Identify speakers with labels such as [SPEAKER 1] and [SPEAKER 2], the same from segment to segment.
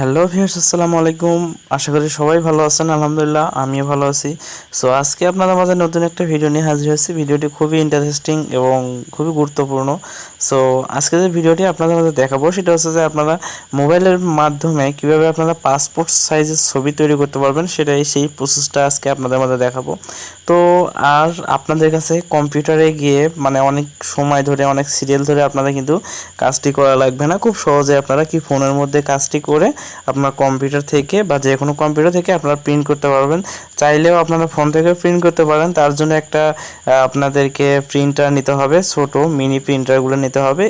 [SPEAKER 1] Hello viewers আসসালামু আলাইকুম। আশা করি সবাই ভালো আছেন, আলহামদুলিল্লাহ, আমিও ভালো আছি। সো আজকে আপনাদের মাঝে নতুন একটা ভিডিও নিয়ে হাজির হয়েছি। ভিডিওটি খুবই ইন্টারেস্টিং এবং খুবই গুরুত্বপূর্ণ। সো আজকে যে ভিডিওটি আপনাদের মাঝে দেখাবো, সেটা হচ্ছে যে আপনারা মোবাইলের মাধ্যমে কীভাবে আপনারা পাসপোর্ট সাইজের ছবি তৈরি করতে পারবেন, সেটাই সেই প্রসেসটা আজকে আপনাদের মাঝে দেখাবো। তো, আর আপনাদের কাছে কম্পিউটারে গিয়ে মানে অনেক সময় ধরে, অনেক সিরিয়াল ধরে আপনারা কিন্তু কাজটি করা লাগবে না। খুব সহজে আপনারা কি ফোনের মধ্যে কাজটি করে আপনার কম্পিউটার থেকে বা যে কোনো কম্পিউটার থেকে আপনারা প্রিন্ট করতে পারবেন। চাইলেও আপনারা ফোন থেকে প্রিন্ট করতে পারেন। তার জন্য একটা আপনাদেরকে প্রিন্টার নিতে হবে, ছোট মিনি প্রিন্টারগুলো নিতে হবে।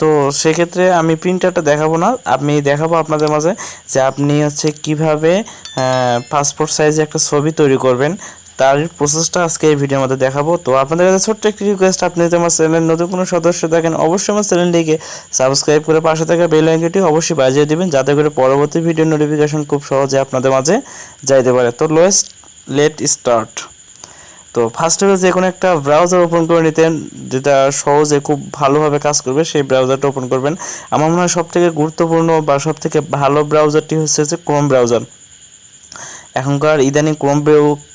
[SPEAKER 1] তো সেক্ষেত্রে আমি প্রিন্টারটা দেখাবো না। আমি দেখাবো আপনাদের মাঝে যে আপনি হচ্ছে কীভাবে পাসপোর্ট সাইজে একটা ছবি তৈরি করবেন। তার প্রসেসটা আজকে এই ভিডিওর মধ্যে দেখাবো। তো আপনাদের কাছে ছোট্ট একটি রিকোয়েস্ট আপনি যদি আমার চ্যানেলের নতুন কোনো সদস্য থাকেন, অবশ্যই আমার চ্যানেলটিকে সাবস্ক্রাইব করে পাশে থাকা বেল আইকনটি অবশ্যই বাজিয়ে দিবেন, যাতে করে পরবর্তী ভিডিও নোটিফিকেশন খুব সহজে আপনাদের মাঝে যাইতে পারে। তো লোয়েস্ট লেট স্টার্ট তো ফার্স্ট ফার্স্টে যে কোনো একটা ব্রাউজার ওপেন করে নিতেন, যেটা সহজে খুব ভালোভাবে কাজ করবে, সেই ব্রাউজারটা ওপেন করবেন। আমার মনে হয় সব থেকে গুরুত্বপূর্ণ বা সব থেকে ভালো ব্রাউজারটি হচ্ছে যে ক্রোম ব্রাউজার এখনকার ইদানিং ক্রোম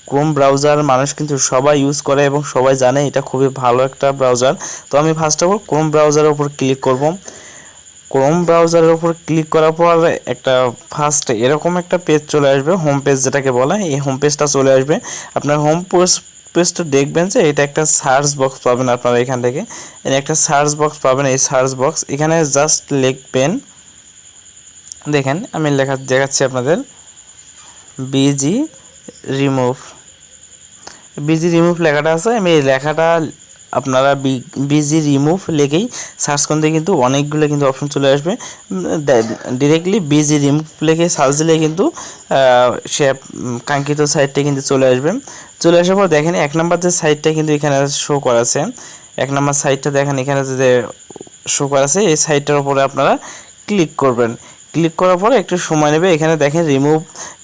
[SPEAKER 1] ক্রোম ব্রাউজার মানুষ কিন্তু সবাই ইউজ করে এবং সবাই জানে এটা খুবই ভালো একটা ব্রাউজার তো আমি ফার্স্ট অফ অল ক্রোম ব্রাউজারের উপর ক্লিক করব। ক্রোম ব্রাউজারের উপর ক্লিক করার পর একটা ফার্স্ট এরকম একটা পেজ চলে আসবে হোম পেজ যেটাকে বলে, এই হোম পেজটা চলে আসবে। আপনার হোম পেজ পেজটা দেখবেন যে এটা একটা সার্চ বক্স পাবেন আপনারা এখান থেকে। একটা সার্চ বক্স পাবেন, এই সার্চ বক্স এখানে জাস্ট লিখবেন, দেখেন আমি লেখা দেখাচ্ছি আপনাদের। বিজি রিমুভ বিজি রিমুভ লেখাটা আছে, আমি এই লেখাটা আপনারা বিজি রিমুভ লিখেই সার্চ করতে কিন্তু অনেকগুলো কিন্তু অপশন চলে আসবে। ডিরেক্টলি বিজি রিমুভ লিখে সার্চ দিলে কিন্তু সে কাঙ্ক্ষিত সাইটটা কিন্তু চলে আসবে। চলে আসার পর দেখেন এক নাম্বার যে সাইটটা কিন্তু এখানে শো করা আছে এক নাম্বার সাইটটা দেখেন এখানে যে শো করা আছে এই সাইটটার উপরে আপনারা ক্লিক করবেন। ক্লিক করার পরে একটু সময় নেবে। এখানে দেখেন remove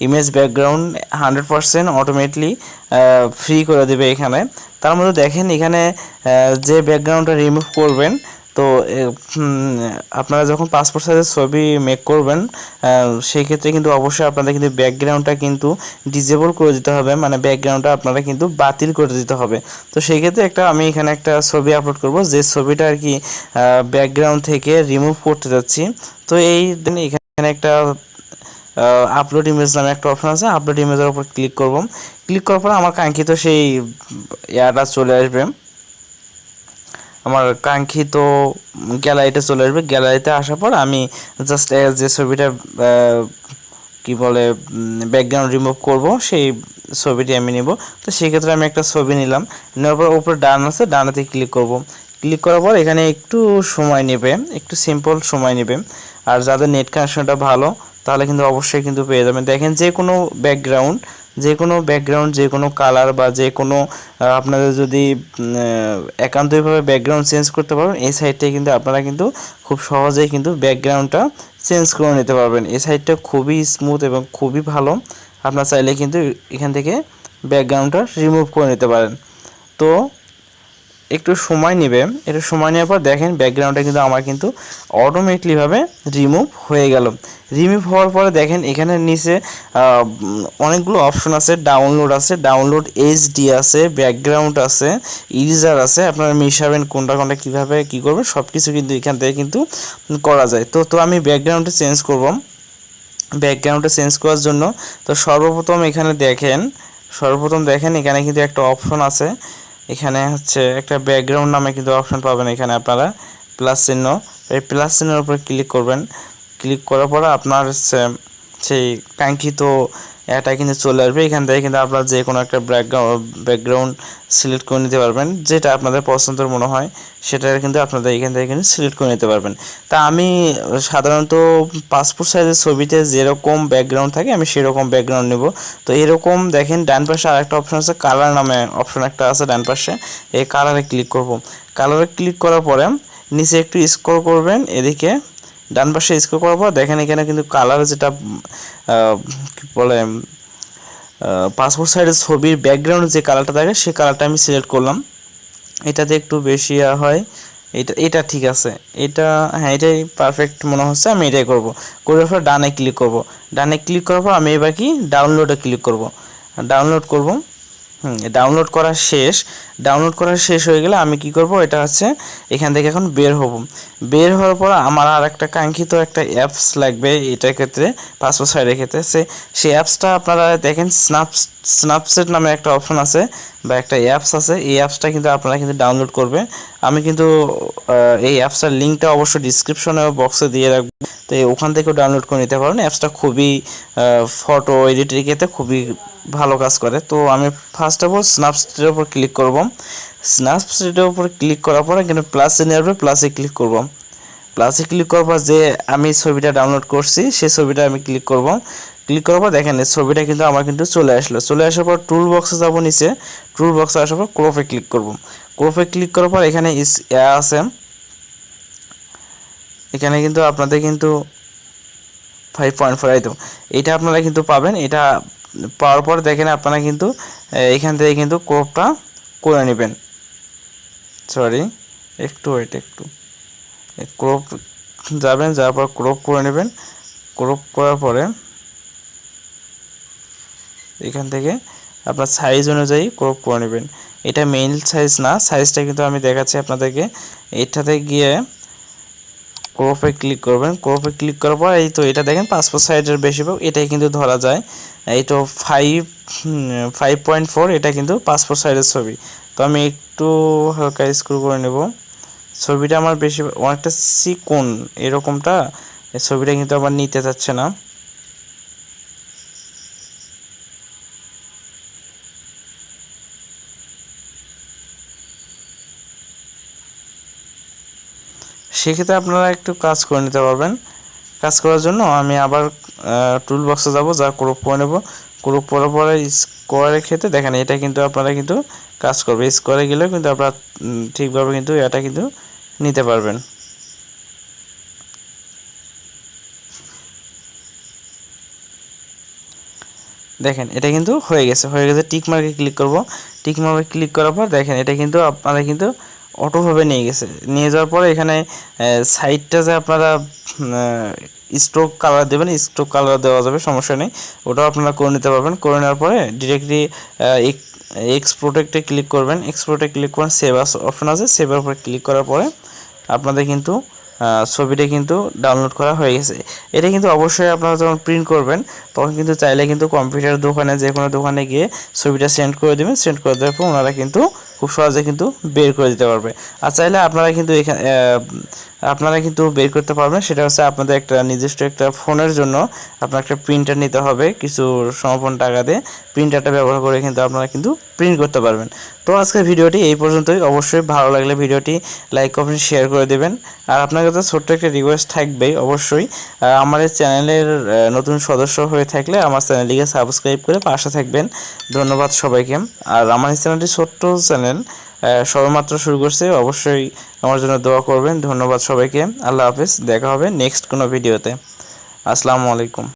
[SPEAKER 1] image background hundred percent automatically free করে দেবে এখানে। তার মধ্যে দেখেন এখানে যে ব্যাকগ্রাউন্ডটা রিমুভ করবেন তো আপনারা যখন পাসপোর্ট সাইজের ছবি মেক করবেন সেই ক্ষেত্রে কিন্তু অবশ্যই আপনাদের কিন্তু ব্যাকগ্রাউন্ডটা কিন্তু ডিজেবল করে দিতে হবে। মানে ব্যাকগ্রাউন্ডটা আপনারা কিন্তু বাতিল করে দিতে হবে। তো সেই ক্ষেত্রে একটা, আমি এখানে একটা ছবি আপলোড করব। যে ছবিটা আর কি ব্যাকগ্রাউন্ড থেকে রিমুভ করতে যাচ্ছি। তো এই দিন এখানে একটা আপলোড ইমেজ নামে একটা অপশন আছে। আপলোড ইমেজের উপর ক্লিক করব। ক্লিক করার পর আমার কাঙ্ক্ষিত সেই ইয়াটা চলে আসবে। আমার কাঙ্ক্ষিত গ্যালারিতে চলে আসবে। গ্যালারিতে আসার পর আমি জাস্ট যে ছবিটা কি বলে ব্যাকগ্রাউন্ড রিমুভ করব, সেই ছবিটি আমি নিব। তো সেক্ষেত্রে আমি একটা ছবি নিলাম। নেওয়ার পর উপরে ডান আছে ডানাতে ক্লিক করব। ক্লিক করার পর এখানে একটু সময় নেবে, একটু সিম্পল সময় নেবে। আর যাদের নেট কানেকশনটা ভালো, তাহলে কিন্তু অবশ্যই কিন্তু পেয়ে যাবেন। দেখেন যে কোনো ব্যাকগ্রাউন্ড যে কোনো ব্যাকগ্রাউন্ড যে কোনো কালার বা যে কোনো আপনাদের যদি একান্তভাবে ব্যাকগ্রাউন্ড চেঞ্জ করতে পারবেন, এই সাইডটাই কিন্তু আপনারা কিন্তু খুব সহজেই কিন্তু ব্যাকগ্রাউন্ডটা চেঞ্জ করে নিতে পারবেন। এই সাইডটা খুবই স্মুথ এবং খুবই ভালো। আপনার চাইলে কিন্তু এখান থেকে ব্যাকগ্রাউন্ডটা রিমুভ করে নিতে পারেন। তো একটু সময় নেবে। একটু সময় নেওয়ার পর দেখেন ব্যাকগ্রাউন্ডটা কিন্তু আমার কিন্তু অটোমেটিকলিভাবে রিমুভ হয়ে গেল। রিমুভ হওয়ার পরে দেখেন এখানে নিচে অনেকগুলো অপশন আছে। ডাউনলোড আছে ডাউনলোড এইচডি আছে ব্যাকগ্রাউন্ড আছে ইরেজার আছে। আপনারা মিশাবেন কোনটা কোনটা কীভাবে কী করবেন সব কিছু কিন্তু এখান থেকে কিন্তু করা যায়। তো তো আমি ব্যাকগ্রাউন্ডটা চেঞ্জ করব। ব্যাকগ্রাউন্ডটা চেঞ্জ করার জন্য তো সর্বপ্রথম এখানে দেখেন, সর্বপ্রথম দেখেন এখানে কিন্তু একটা অপশন আছে। এখানে হচ্ছে একটা ব্যাকগ্রাউন্ড নামে কিন্তু অপশন পাবেন এখানে আপনারা প্লাস চিহ্ন। এই প্লাস চিহ্নের উপর ক্লিক করবেন। ক্লিক করার পর আপনার হচ্ছে সেই কাঙ্ক্ষিত এটা কিন্তু চলে আসবে। এখান থেকে কিন্তু আপনার যে কোনো একটা ব্যাকগ্রাউন্ড ব্যাকগ্রাউন্ড সিলেক্ট করে নিতে পারবেন, যেটা আপনাদের পছন্দের মনে হয়, সেটা কিন্তু আপনাদের এখান থেকে কিন্তু সিলেক্ট করে নিতে পারবেন। তা আমি সাধারণত পাসপোর্ট সাইজের ছবিতে যেরকম ব্যাকগ্রাউন্ড থাকে, আমি সেরকম ব্যাকগ্রাউন্ড নেব। তো এরকম দেখেন, ডান পাশে আরেকটা অপশন আছে কালার নামে অপশন একটা আছে ডান পাশে। এই কালারে ক্লিক করব। কালারে ক্লিক করার পরে নিচে একটু স্ক্রল করবেন, এদিকে ডান পাশে স্ক্রল করার পর দেখেন এখানে কিন্তু কালার যেটা কি বলে পাসপোর্ট সাইজের ছবির ব্যাকগ্রাউন্ড যে কালারটা থাকে সেই কালারটা আমি সিলেক্ট করলাম। এটাতে একটু বেশি হয়। এটা এটা ঠিক আছে। এটা হ্যাঁ এটাই পারফেক্ট মনে হচ্ছে, আমি এটাই করব। করার পর ডানে ক্লিক করব। ডানে ক্লিক করার পর আমি এবার কি ডাউনলোডে ক্লিক করব। ডাউনলোড করব। ডাউনলোড করা শেষ। ডাউনলোড করা শেষ হয়ে গেলে আমি কি করব? এটা হচ্ছে এখান থেকে এখন বের হব। বের হওয়ার পর আমার আর একটা কাঙ্ক্ষিত একটা অ্যাপস লাগবে এটার ক্ষেত্রে পাসপোর্ট সাইডের ক্ষেত্রে। সে সেই অ্যাপসটা আপনারা দেখেন স্ন্যাপ স্ন্যাপসেট নামে একটা অপশন আছে বা একটা অ্যাপস আছে। এই অ্যাপসটা কিন্তু আপনারা কিন্তু ডাউনলোড করবে। আমি কিন্তু এই অ্যাপসটার লিঙ্কটা অবশ্যই ডিসক্রিপশনে বক্সে দিয়ে রাখব। তো ওখান থেকেও ডাউনলোড করে নিতে পারেন। অ্যাপসটা খুবই ফটো এডিটের ক্ষেত্রে খুবই ভালো কাজ করে। তো আমি ফার্স্ট অফ অল স্ন্যাপস্টের উপর ক্লিক করব। স্ন্যাপস্টের উপর ক্লিক করার পরে কিন্তু প্লাসে নিয়ে আসবে প্লাসে ক্লিক করব। প্লাসে ক্লিক করার পর যে আমি ছবিটা ডাউনলোড করছি, সেই ছবিটা আমি ক্লিক করব। ক্লিক করার পর দেখেন ছবিটা কিন্তু আমার কিন্তু চলে আসলো। চলে আসার পর টুল বক্সে যাব নিচে। টুল বক্সে আসার পর ক্রোপে ক্লিক করব। ক্রোপে ক্লিক করার পর এখানে আছে। এখানে কিন্তু আপনাদের কিন্তু ফাইভ পয়েন্ট ফোর তো এটা আপনারা কিন্তু পাবেন। এটা পাওয়ার পর দেখেন আপনারা কিন্তু এখান থেকে কিন্তু ক্রপটা করে নেবেন। সরি একটু ওয়েট একটু। ক্রপ যাবেন, যাওয়ার পর ক্রপ করে নেবেন। ক্রপ করার পরে এখান থেকে আপনার সাইজ অনুযায়ী ক্রপ করে নেবেন। এটা মেইন সাইজ না সাইজটা কিন্তু আমি দেখাচ্ছি আপনাদেরকে। এটাতে গিয়ে ক্রপে ক্লিক করবেন। ক্রপে ক্লিক করার পর এই তো এটা দেখেন পাসপোর্ট সাইজের বেশিরভাগ এটাই কিন্তু ধরা যায়। এই তো ফাইভ ফাইভ পয়েন্ট ফোর এটা কিন্তু পাসপোর্ট সাইজের ছবি। তো আমি একটু হালকা স্ক্রু করে নেব। ছবিটা আমার বেশি অনেকটা সিকুন এরকমটা ছবিটা কিন্তু আমার নিতে চাচ্ছে না। সেক্ষেত্রে আপনারা একটু কাজ করে নিতে পারবেন। কাজ করার জন্য আমি আবার টুল বক্সে যাব, যা ক্রপ করে নেব। ক্রপ করার পরে স্কোয়ারের ক্ষেত্রে দেখেন, এটা কিন্তু আপনারা কিন্তু কাজ করবে। স্কোয়ারে গেলেও কিন্তু আপনারা ঠিকভাবে কিন্তু এটা কিন্তু নিতে পারবেন। দেখেন, এটা কিন্তু হয়ে গেছে হয়ে গেছে টিক মার্কে ক্লিক করব। টিক মার্কে ক্লিক করার পর দেখেন, এটা কিন্তু আপনারা কিন্তু অটোভাবে নিয়ে গেছে। নিয়ে যাওয়ার পরে এখানে সাইডটা যে আপনারা স্ট্রোক কালার দেবেন স্ট্রোক কালার দেওয়া যাবে, সমস্যা নেই। ওটাও আপনারা করে নিতে পারবেন। করে নেওয়ার পরে ডিরেক্টলি এক্সপোর্টে ক্লিক করবেন। এক্সপোর্টে ক্লিক করবেন। সেভ অপশন আছে। সেভের উপরে ক্লিক করার পরে আপনাদের কিন্তু ছবিটা কিন্তু ডাউনলোড করা হয়ে গেছে। এটা কিন্তু অবশ্যই আপনারা যখন প্রিন্ট করবেন, তখন কিন্তু চাইলে কিন্তু কম্পিউটার দোকানে যে কোনো দোকানে গিয়ে ছবিটা সেন্ড করে দেবেন। সেন্ড করে দেওয়ার পর ওনারা কিন্তু খুব সহজে কিন্তু বের করে দিতে পারবে। আর চাইলে আপনারা কিন্তু এখানে আপনারা কিন্তু বের করতে পারবেন। সেটা হচ্ছে আপনাদের একটা নির্দিষ্ট একটা ফোনের জন্য আপনার একটা প্রিন্টার নিতে হবে কিছু সমাপন টাকা দিয়ে। প্রিন্টারটা ব্যবহার করে কিন্তু আপনারা কিন্তু প্রিন্ট করতে পারবেন। তো আজকের ভিডিওটি এই পর্যন্তই। অবশ্যই ভালো লাগলে ভিডিওটি লাইক কমেন্ট শেয়ার করে দেবেন। আর আপনার কাছে ছোট্ট একটা রিকোয়েস্ট থাকবেই, অবশ্যই। আমাদের চ্যানেলের নতুন সদস্য হয়ে থাকলে আমার চ্যানেলটিকে সাবস্ক্রাইব করে পাশে থাকবেন। ধন্যবাদ সবাইকে। আর আমার চ্যানেলটি ছোট্ট চ্যানেল সবেমাত্র শুরু করছে। অবশ্যই আমার জন্য দোয়া করবেন। ধন্যবাদ সবাইকে। আল্লাহ হাফেজ। দেখা হবে নেক্সট কোনো ভিডিওতে। আসসালামু আলাইকুম।